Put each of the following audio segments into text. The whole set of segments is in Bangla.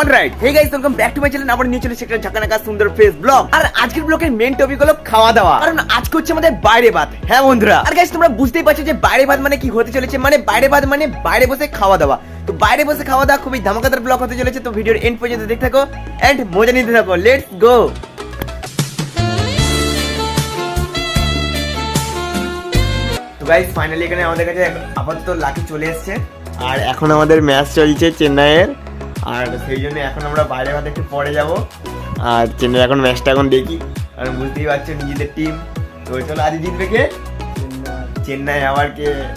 Alright hey guys back to নিয়ে চলে ঝাঁকানাকা সুন্দর ফেস ব্লগ আর আজকের মেন খাওয়া দাওয়া আমাদের বাইরে হ্যাঁ বন্ধুরা। আর গাইস তোমরা বুঝতেই পারছ যে বাইরে মানে কি হতে চলেছে? মানে বাইরে মানে বাইরে বসে খাওয়া দাওয়া তো বাইরে বসে খাওয়া দাওয়া খুবই ধামাকাদার তো এন্ড দেখতে মজা নিতে গো গাইস ফাইনালি এখানে আমাদের কাছে আপাতত চলে এসেছে। আর এখন আমাদের ম্যাচ চলছে চেন্নাইয়ের। আর সেই জন্য এখন আমরা বাইরে ভাত একটু পরে যাব। আর চেন্নাই এখন ম্যাচটা এখন দেখি। আর বুঝতেই পারছ নিজেদের টিম তো চলো আজ জিতবে কে? চেন্নাই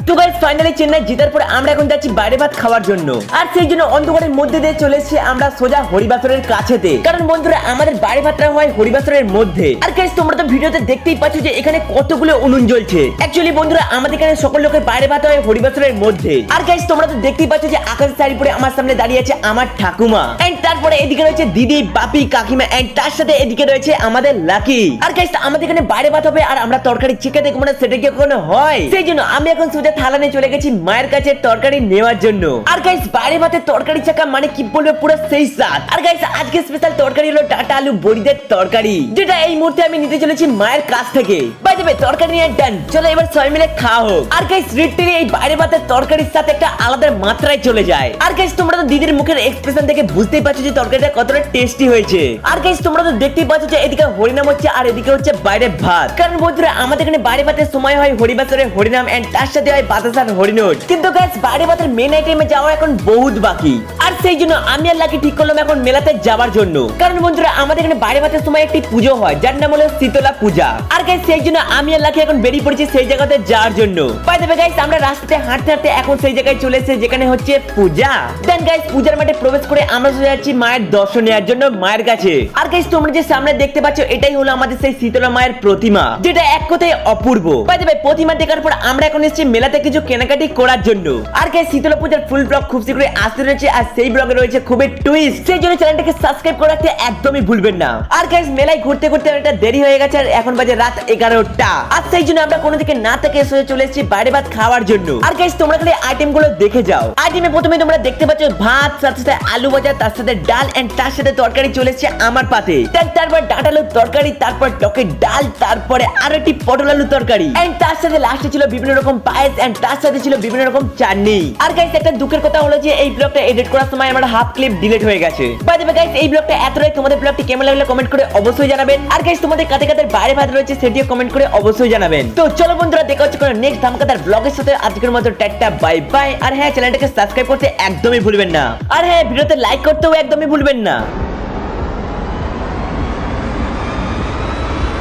তো গাইস ফাইনালি চেন্নাই জেতার আমরা এখন যাচ্ছি বাইরে ভাত খাওয়ার জন্য। আর সেই জন্য অন্ধকারের মধ্যে দিয়ে চলে এসেছি আমরা সোজা হরিবাসরের কাছেতে। কারণ বন্ধুরা, আমাদের বাইরে ভাতটা হয় হরিবাসরের মধ্যে। আর গাইস তোমরা তো ভিডিওতে দেখতেই পাচ্ছ যে এখানে কতগুলো উনুন জ্বলছে। অ্যাকচুয়ালি বন্ধুরা, আমাদের এখানে সকল লোকের বাইরে ভাত হয় হরিবাসরের মধ্যে। আর গাইস তোমরা তো দেখতেই পাচ্ছ যে আকাশ শাড়ি পরে আমার সামনে দাঁড়িয়ে আছে আমার ঠাকুমা। এন্ড তারপরে এদিকে রয়েছে দিদি, বাপি, কাকিমা এন্ড তার সাথে এদিকে রয়েছে আমাদের লাকি। আর গাইস আমাদের এখানে বাইরে ভাত হবে আর আমরা তরকারি চিকে দেখব না, সেটা কি কখনো হয়? সেই জন্য আমি এখন সোজা থালা নিয়ে চলে গেছি মায়ের কাছে তরকারি নেওয়ার জন্য। আর গাইস বাইরে মাঠে তরকারি চাকা মানে কি বলবে, পুরো সেই স্বাদ। আর গাইস আজকে স্পেশাল তরকারি হলো টাটা আলু বড়িদের তরকারি, যেটা এই মুহূর্তে আমি নিতে চলেছি মায়ের কাছ থেকে। দেবে, তরকারি নিয়ে ডান চলো এবার সবাই মিলে খাওয়া হোক। আর গাইস রিটলি এই বাইরে ভাতের তরকারির সাথে একটা আলাদা মাত্রায় চলে যায়। আর গাইস তোমরা তো দিদির মুখের এক্সপ্রেশন দেখে বুঝতেই পারছ যে তরকারিটা কতটা টেস্টি হয়েছে। আর গাইস তোমরা তো দেখতেই পাচ্ছ যে এদিকে হরিনাম হচ্ছে আর এদিকে হচ্ছে বাইরে ভাত। কারণ বন্ধুরা, আমাদের এখানে বাইরে ভাতের সময় হয় হরিবাসরে হরিনাম এন্ড তার সাথে হয় বাতাসার হরিনোট কিন্তু গাইস বাইরে ভাতের মেন আইটেমে যাওয়া এখন বহুত বাকি। আর সেই জন্য আমি আর লাকি ঠিক করলাম এখন মেলাতে যাওয়ার জন্য। কারণ বন্ধুরা, আমাদের এখানে বাইরে ভাতের সময় একটি পুজো হয়, যার নাম হলো শীতলা পূজা। আর গাইস সেই জন্য আমি আর লাকি এখন বেরিয়ে পড়েছি সেই জায়গাতে যাওয়ার জন্য। বাই দেবে গাইস আমরা রাস্তাতে হাঁটতে হাঁটতে এখন সেই জায়গায় চলে এসেছি, যেখানে হচ্ছে পূজা। দেন গাইস পূজার মাঠে প্রবেশ করে আমরা চলে যাচ্ছি মায়ের দর্শন নেওয়ার জন্য মায়ের কাছে। আর গাইস তোমরা যে সামনে দেখতে পাচ্ছ, এটাই হলো আমাদের সেই শীতলা মায়ের প্রতিমা, যেটা এক কথায় অপূর্ব। বাই দেবে প্রতিমা দেখার পর আমরা এখন এসেছি মেলাতে কিছু কেনাকাটি করার জন্য। আর গাইস শীতলা পূজার ফুল ব্লগ খুব শীঘ্রই আসতে রয়েছে, আর সেই ব্লগে রয়েছে খুবই টুইস্ট সেই জন্য চ্যানেলটাকে সাবস্ক্রাইব করে রাখতে একদমই ভুলবেন না। আর গাইস মেলায় ঘুরতে ঘুরতে অনেকটা দেরি হয়ে গেছে, আর এখন বাজে রাত এগারোটা। আর সেই জন্য আমরা কোনো দিকে না থেকে বাইরে ভাত খাওয়ার জন্য। আর গাইস তোমরা খালি আইটেমগুলো দেখে যাও। আইটেমে প্রথমে তোমরা দেখতে পাচ্ছ ভাত, সাথে সাথে আলু ভাজা, তার সাথে ডাল এন্ড তার সাথে তরকারি আমার পাতে। তারপর ডাঁটা আলুর তরকারি, তারপর ডাল, তারপরে একটি পটল আলু তরকারি। এন্ড তার সাথে লাস্টে ছিল বিভিন্ন রকম পায়েস এন্ড তার সাথে ছিল বিভিন্ন রকম চাটনি। আর গাইস একটা দুঃখের কথা হলো যে এই ব্লগটা এডিট করার সময় আমার হাফ ক্লিপ ডিলিট হয়ে গেছে। বাই দ্য গাইস এই ব্লগটা এতটাই তোমাদের ব্লগটি কেমন লাগল কমেন্ট করে অবশ্যই জানাবেন। আর গাইস তোমাদের কাতে কাতে বাইরে ভাত রয়েছে, সেটিও কমেন্ট করে অবশ্যই জানাবেন। তো চলো বন্ধুরা, দেখা হচ্ছে কোনো নেক্সট ধামাকাদার ব্লগের সাথে। আজকের মতো টাটা বাই বাই আর হ্যাঁ চ্যানেলটাকে সাবস্ক্রাইব করতে একদমই ভুলবেন না। আর হ্যাঁ ভিডিওতে লাইক করতেও একদমই ভুলবেন না।